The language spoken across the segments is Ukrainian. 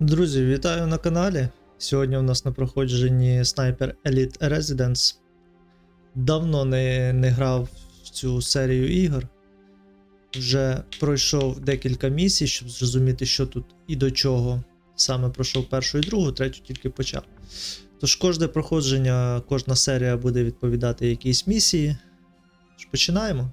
Друзі, вітаю на каналі. Сьогодні у нас на проходженні Sniper Elite Residence. Давно не, не грав в цю серію ігор. Вже пройшов декілька місій, щоб зрозуміти, що тут і до чого. Саме пройшов першу і другу, третю тільки почав. Тож кожне проходження, кожна серія буде відповідати якійсь місії. Тож починаємо.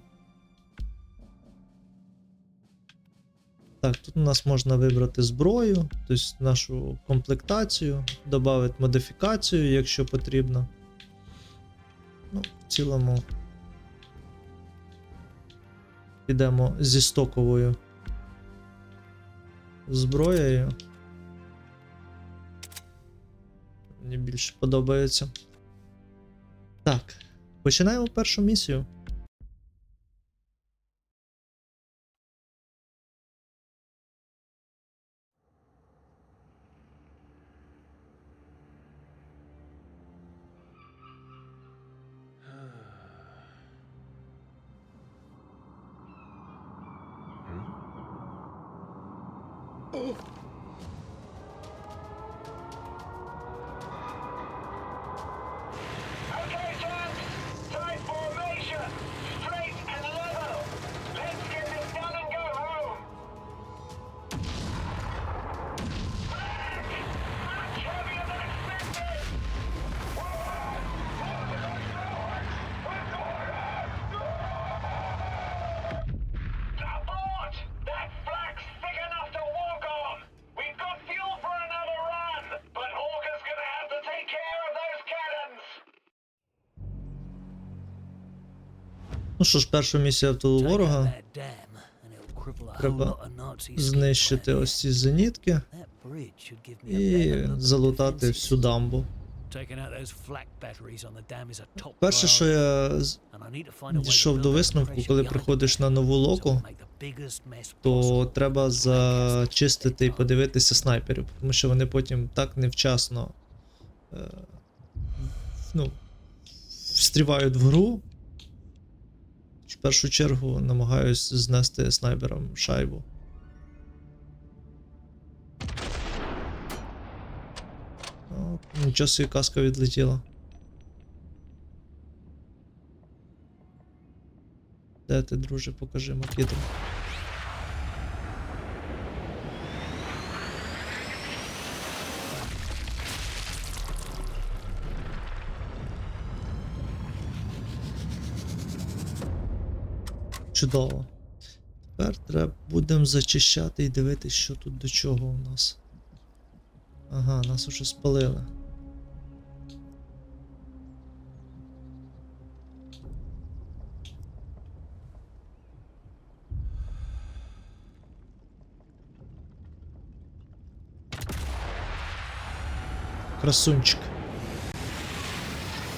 Так, тут у нас можна вибрати зброю, тобто нашу комплектацію, додати модифікацію, якщо потрібно. Ну, в цілому підемо зі стоковою зброєю. Мені більше подобається. Так, починаємо першу місію. Ну що ж, перша місія в тилу ворога. Треба Знищити ось ці зенітки і залутати всю дамбу. Перше, що я дійшов до висновку, коли приходиш на нову локу, то треба зачистити і подивитися снайперів, тому що вони потім так невчасно е, ну, встрівають в гру. В першу чергу намагаюсь знести снайпером шайбу. О, нічого собі каска відлетіла. Де ти, друже, покажи макітру. Чудово. Тепер треба будемо зачищати і дивитися, що тут до чого у нас. Ага, нас уже спалили. Красунчик.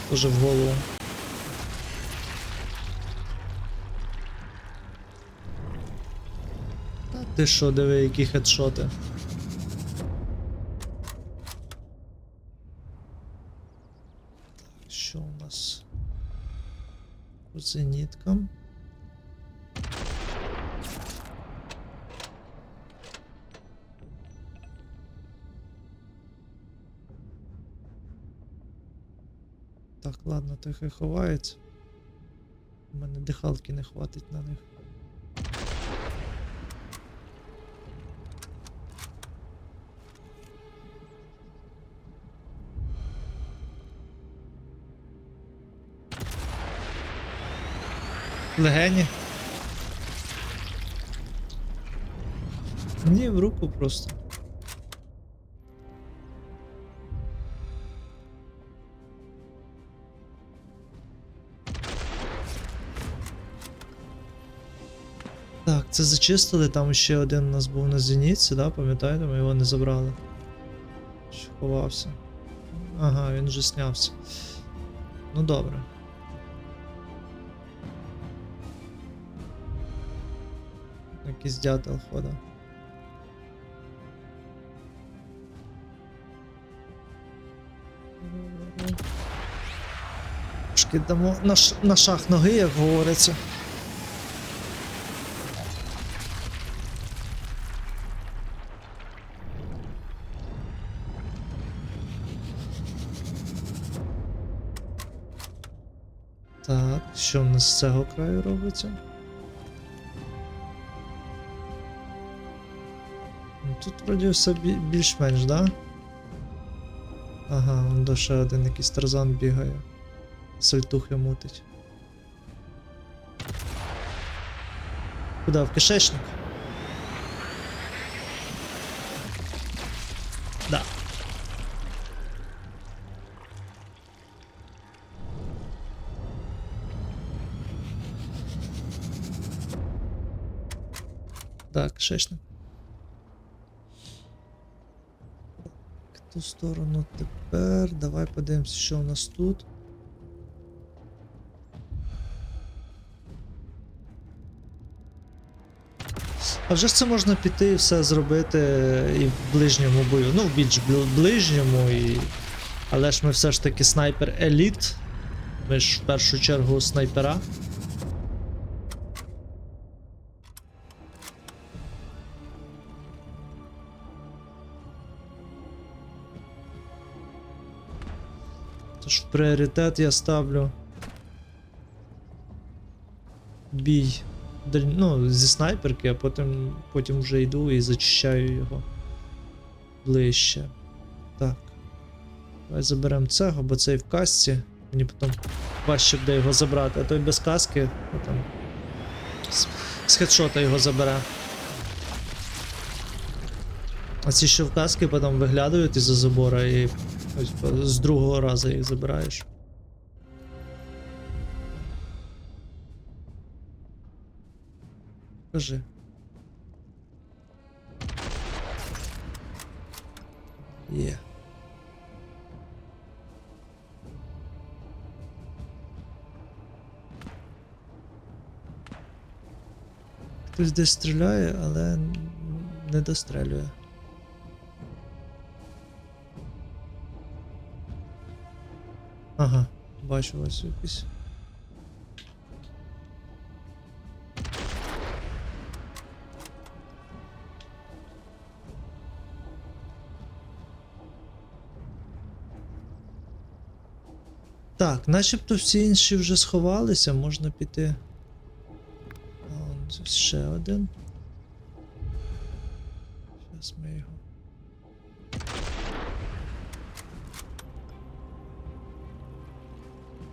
Тоже в голову. Ти що, диви, які хедшоти. Так, що у нас? По зеніткам. Так, ладно, хай ховається. У мене дихалки не хватить на них. Легені. Ні, в руку просто. Так, це зачистили, там ще один у нас був на зеніці, да, пам'ятаєте, ми його не забрали. Ховався. Ага, він вже снявся. Ну добре. якийсь дятел хода. Трошки на, ш... на шах ноги, як говориться. Так, що в нас з цього краю робиться? Тут вроді все більш-менш, да? Ага, он до ще один якийсь тарзан бігає. Сальтухи мутить. Куда? В кишечник? Да. Так, кишечник. Ту сторону тепер. Давай подивимося, що у нас тут. А вже ж це можна піти і все зробити і в ближньому бою. Ну, в більш ближньому і. Але ж ми все ж таки снайпер еліт. Ми ж в першу чергу снайпера. Пріоритет я ставлю. Бій. Ну, зі снайперки, а потім, потім вже йду і зачищаю його ближче. Так. Давай заберемо цього, бо цей в касці. Мені потім важче буде його забрати, а той без каски, ну там. З, з хедшота його забере. А ці що в каски потім виглядають із-за забора і ось з другого разу їх забираєш. Кажи. Є. Хтось десь стріляє, але не дострелює. Ага, бачу ось якийсь. Так, начебто всі інші вже сховалися, можна піти. А, он тут ще один. Зараз ми його.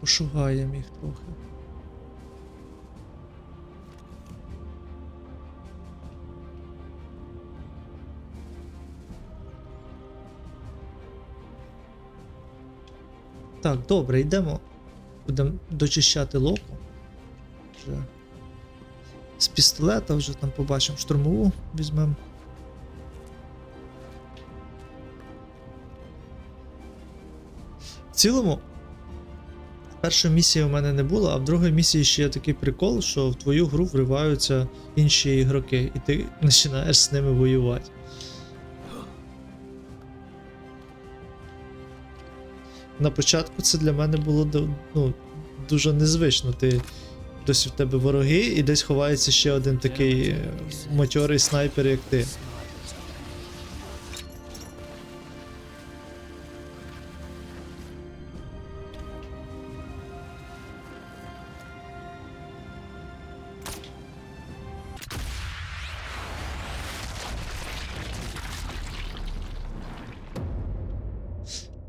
Пошугаємо їх трохи. Так, добре, йдемо. Будемо дочищати локу. Вже. З пістолета вже там побачимо штурмову візьмемо. В цілому, першої місії у мене не було, а в другій місії ще є такий прикол, що в твою гру вриваються інші ігроки, і ти починаєш з ними воювати. На початку це для мене було ну, дуже незвично. Ти досі в тебе вороги, і десь ховається ще один такий е, матьорий снайпер, як ти.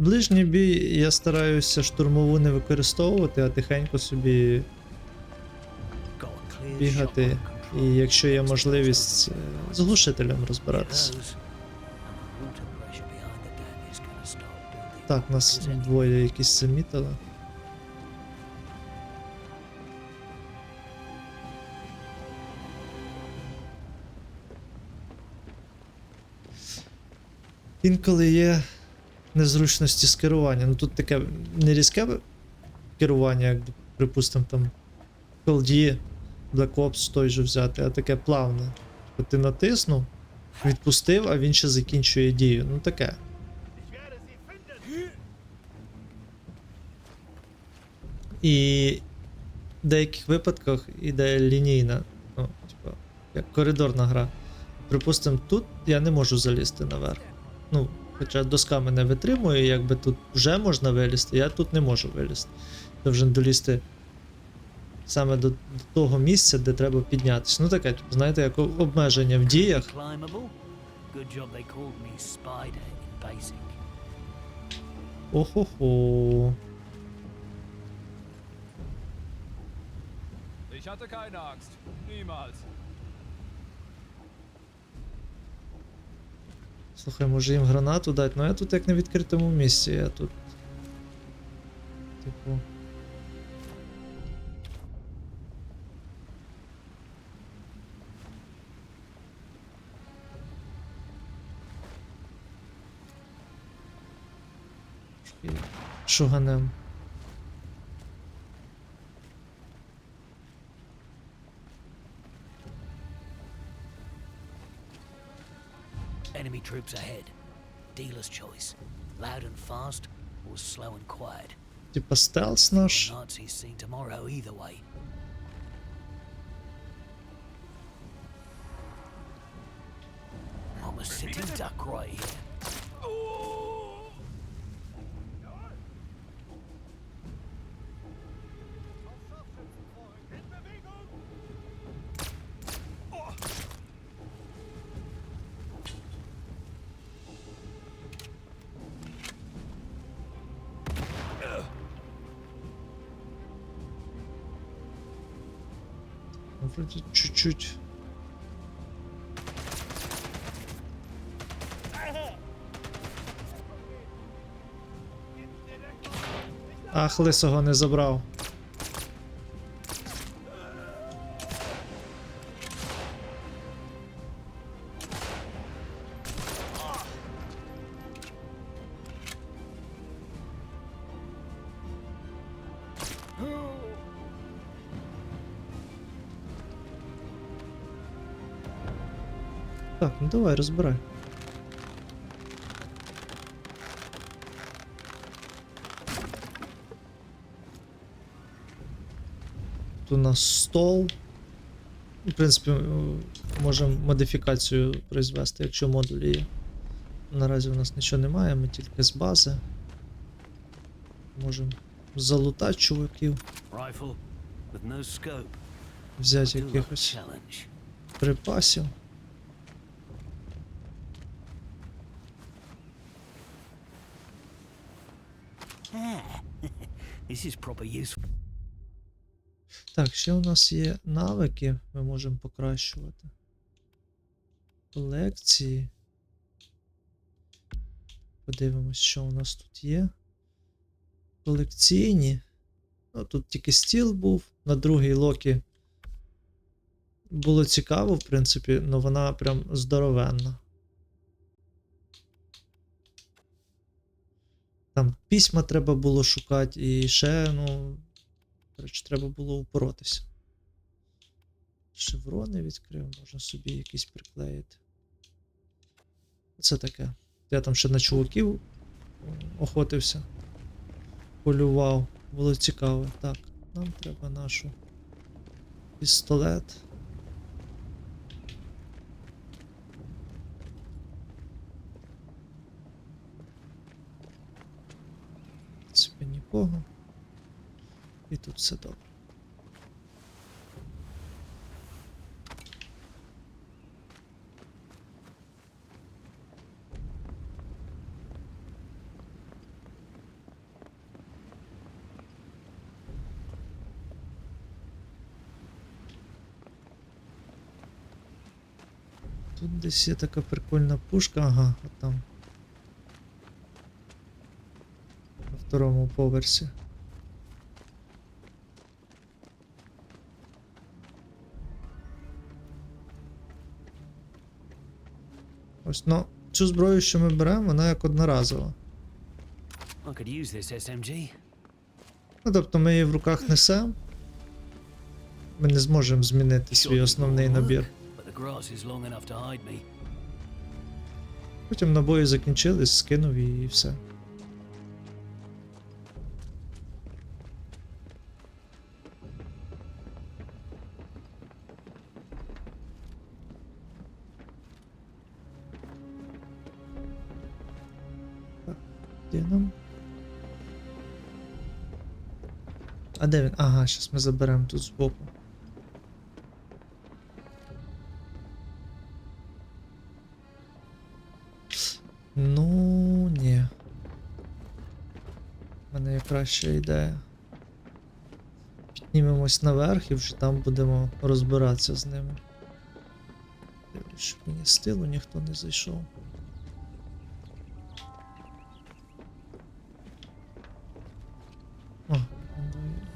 Ближній бій я стараюся штурмову не використовувати, а тихенько собі бігати. І якщо є можливість е, з глушителем розбиратися. Так, нас двоє якісь замітили. Інколи є незручності з керування. Ну тут таке не різке керування, як, припустимо, там колді Black Ops той же взяти, а таке плавне. От ти натиснув, відпустив, а він ще закінчує дію. Ну таке. І в деяких випадках іде лінійна, ну, типа, як коридорна гра. Припустимо, тут я не можу залізти наверх. Ну, хоча доска мене витримує, якби тут вже можна вилізти, я тут не можу вилізти. Должен долізти саме до, до того місця, де треба піднятися. Ну таке, типу, знаєте, як обмеження в діях. Охо-хо. Ich hatte keine Angst. Niemals. Слухай, може їм гранату дати, ну я тут як на відкритому місці, я тут. Типу. Шуганем. Enemy troops ahead. Dealer's choice. Loud and fast or slow and quiet. Типа стелс наш. Nazis seen tomorrow either way. I'm a sitting duck right here. Чуть-чуть. Ах, лисого не забрав. Давай, розбирай. Тут у нас стол. В принципі, можемо модифікацію произвести, якщо модулі є. Наразі у нас нічого немає, ми тільки з бази. Можемо залутати чуваків, взяти якихось припасів. This is proper useful. Так, ще у нас є навики, ми можемо покращувати. Колекції. Подивимось, що у нас тут є. Колекційні. Ну, тут тільки стіл був. На другій локі. Було цікаво, в принципі, але вона прям здоровенна. Там письма треба було шукати і ще, ну. Коротше, треба було упоротися. Шеврони відкрив, можна собі якісь приклеїти. Це таке. Я там ще на чуваків охотився. Полював. Було цікаво. Так, нам треба нашу пістолет. В нікого. І тут все добре. Тут десь є така прикольна пушка, ага, от там. На второму поверсі. Ось, ну, цю зброю, що ми беремо, вона як одноразова. Ну, тобто ми її в руках несемо. Ми не зможемо змінити свій основний набір. Потім набої закінчились, скинув її і все. Ага, зараз ми заберемо тут збоку. Ну, ні. У мене є краща ідея. Піднімемось наверх і вже там будемо розбиратися з ними. Щоб мені з тилу ніхто не зайшов.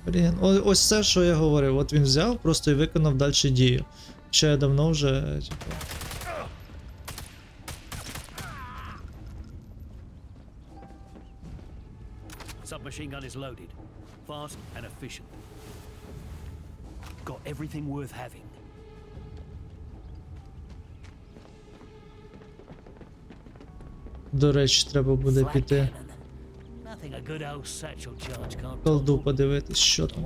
Блін. Ось це, що я говорив. От він взяв, просто і виконав далі дію. Ще я давно вже, типу. Submachine gun is loaded. Fast and efficient. Got everything worth having. До речі, треба буде піти колду подивитись, що там.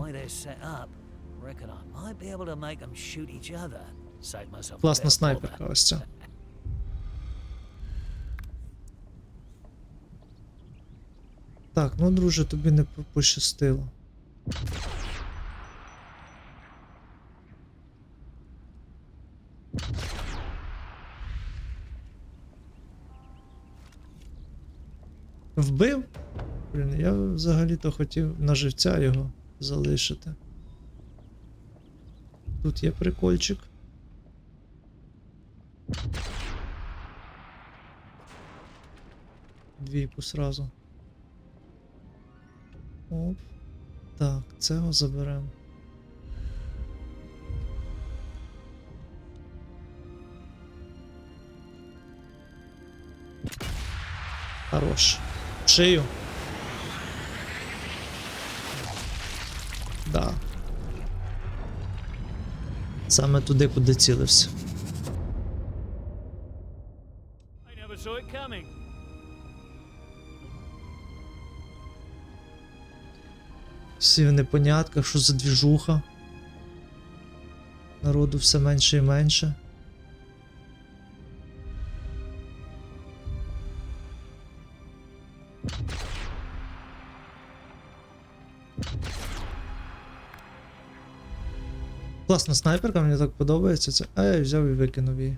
Класна снайперка ось ця. Так, ну друже, тобі не пощастило. Вбив? Я взагалі-то хотів на живця його залишити. Тут є прикольчик. Двійку сразу. Оп. Так, цього заберемо. Хорош. Шию. Да. Саме туди, куди цілився. Всі в непонятках, що за двіжуха. Народу все менше і менше. Класна снайперка, мені так подобається це. А я взяв і викинув її.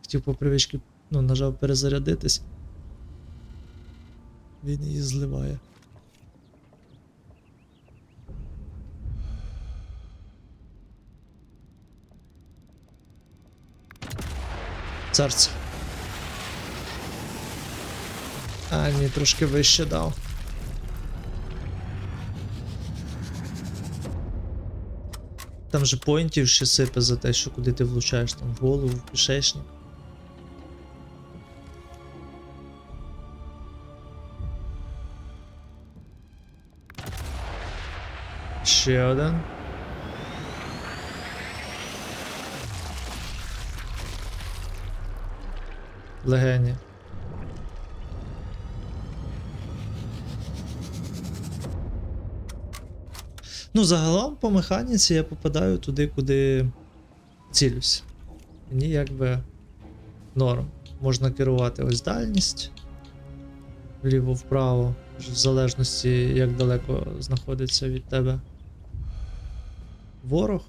Хотів по привичці, ну, нажав перезарядитись. Він її зливає. Царці. А, ні, трошки вище дав. Там же поінтів ще сипе за те, що куди ти влучаєш там в голову, в кишечник. Ще один. Легені. Ну, загалом по механіці я попадаю туди, куди цілюсь. Мені якби норм. Можна керувати ось дальність. Вліво-вправо, в залежності, як далеко знаходиться від тебе ворог.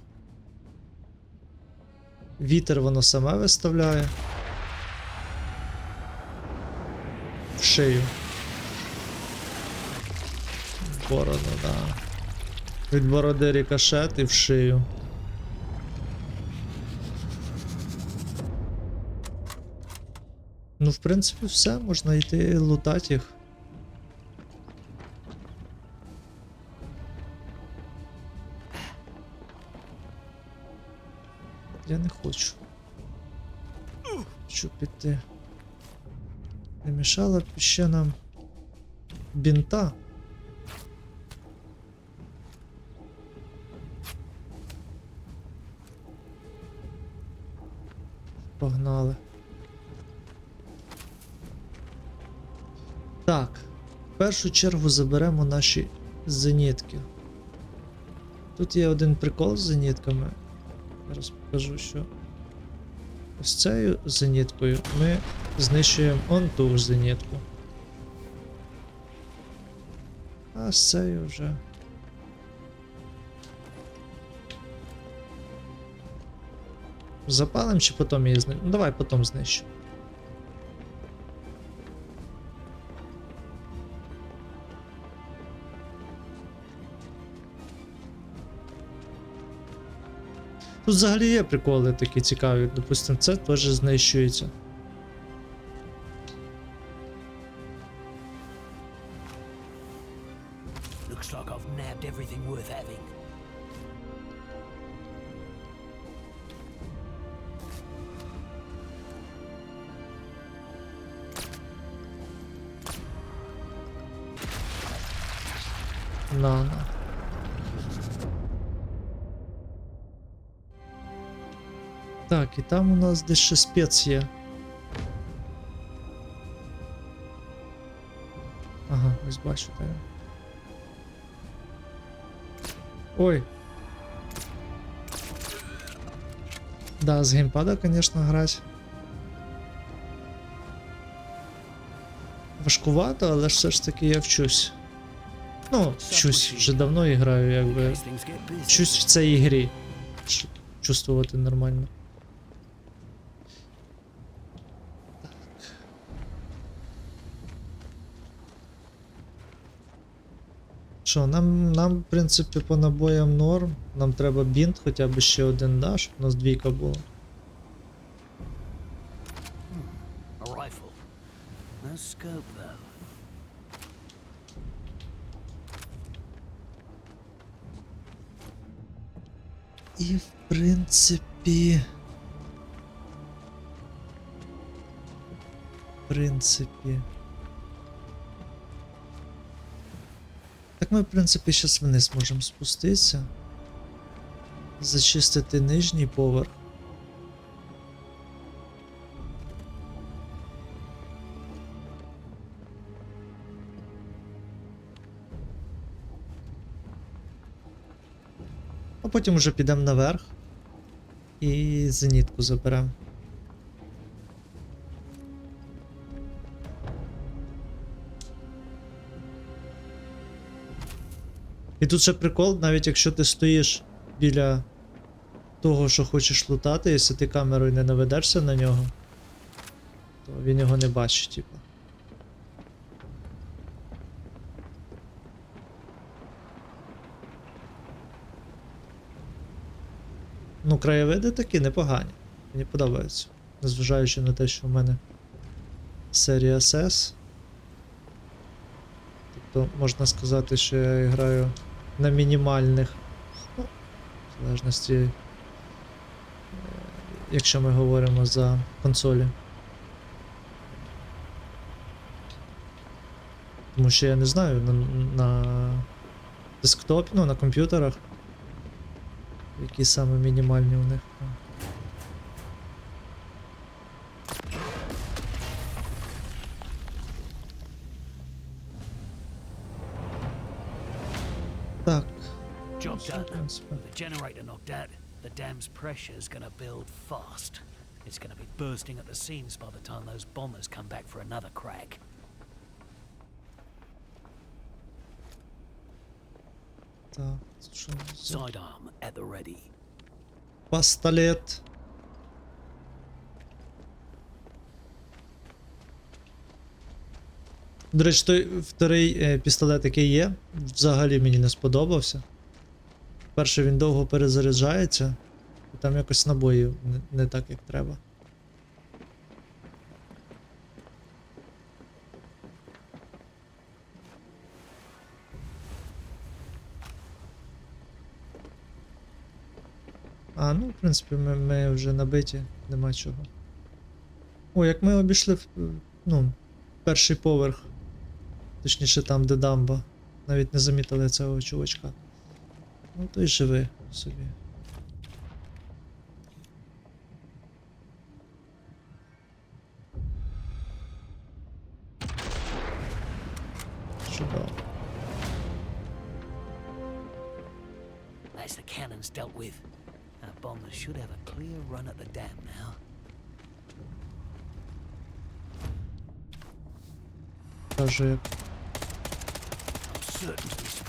Вітер воно саме виставляє. В шию. В бороду, да. Від бороди рикошет і в шию. Ну, в принципі, все, можна йти лутати їх. Я не хочу. Хочу піти. Не мішало б ще нам бінта. першу чергу заберемо наші зенітки. Тут є один прикол з зенітками. Зараз покажу, що ось цією зеніткою ми знищуємо он ту зенітку. А з цією вже. Запалимо чи потім її знищимо? Ну давай потім знищимо. Тут взагалі є приколи такі цікаві. Допустим, це теж знищується. Нас десь ще спец є. Ага, ось бачите. Ой. Да, з геймпада, конечно, грать. Важкувато, але все ж таки я вчусь. Ну, вчусь, вже давно і граю, якби. Вчусь в цій ігрі. Чувствувати нормально. Що, нам, нам, в принципі, по набоям норм. Нам треба бінт хоча б ще один, да, щоб у нас двійка була. І в принципі. В принципі. Ми, в принципі, зараз вниз можемо спуститися. Зачистити нижній поверх. А потім вже підемо наверх і зенітку заберемо. І тут ще прикол, навіть якщо ти стоїш біля того, що хочеш лутати, якщо ти камерою не наведешся на нього, то він його не бачить, типу. Ну, краєвиди такі непогані. Мені подобаються. Незважаючи на те, що в мене серія SS. Тобто можна сказати, що я граю на мінімальних. Ну, в залежності. е, Якщо ми говоримо за консолі. Тому що я не знаю на, на десктопі, ну на комп'ютерах. Які саме мінімальні у них. там. Так. Job все, done. в принципі. With the generator knocked out, the dam's pressure's gonna build fast. It's gonna be bursting at the seams by the time those bombers come back for another crack. Так, що за Sidearm at the ready. пістолет. До речі, той вторий е, пістолет, який є, взагалі мені не сподобався. Перше, він довго перезаряджається, і там якось набоїв не, так, як треба. А, ну, в принципі, ми, ми вже набиті, нема чого. О, як ми обійшли ну, перший поверх. Точніше там, де дамба. Навіть не замітили цього чувачка. Ну, то й живи собі. Чудово. That's the cannons dealt with. Our bombers should have a clear run at the dam now. Каже, як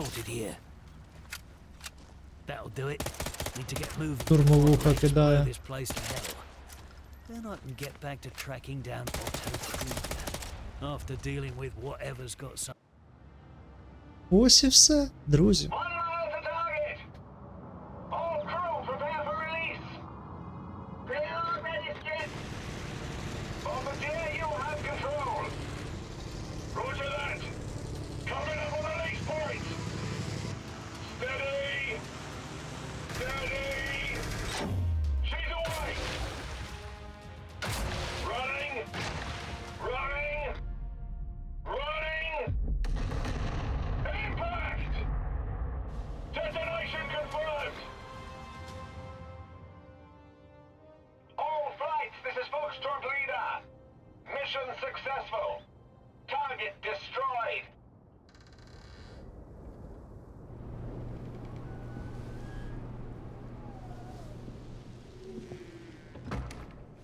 spotted here. That'll do it. Need to get moving. Турмовуха before they blow кидає. this place to hell. Then I can get back to tracking down Otto Krieger. After dealing with whatever's got some. Ось і все, друзі.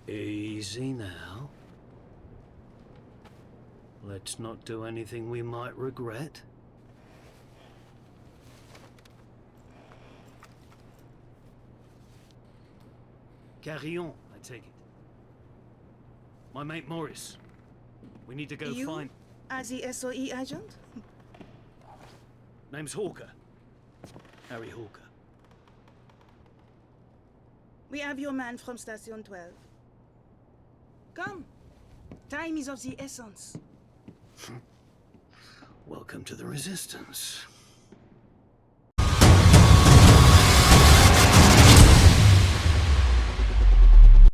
Easy now. Let's not do anything we might regret. Carillon, I take it. My mate Morris. We need to go You find. are the SOE agent? Name's Hawker. Harry Hawker. We have your man from Station 12. Come. Time is of the essence. Welcome to the Resistance.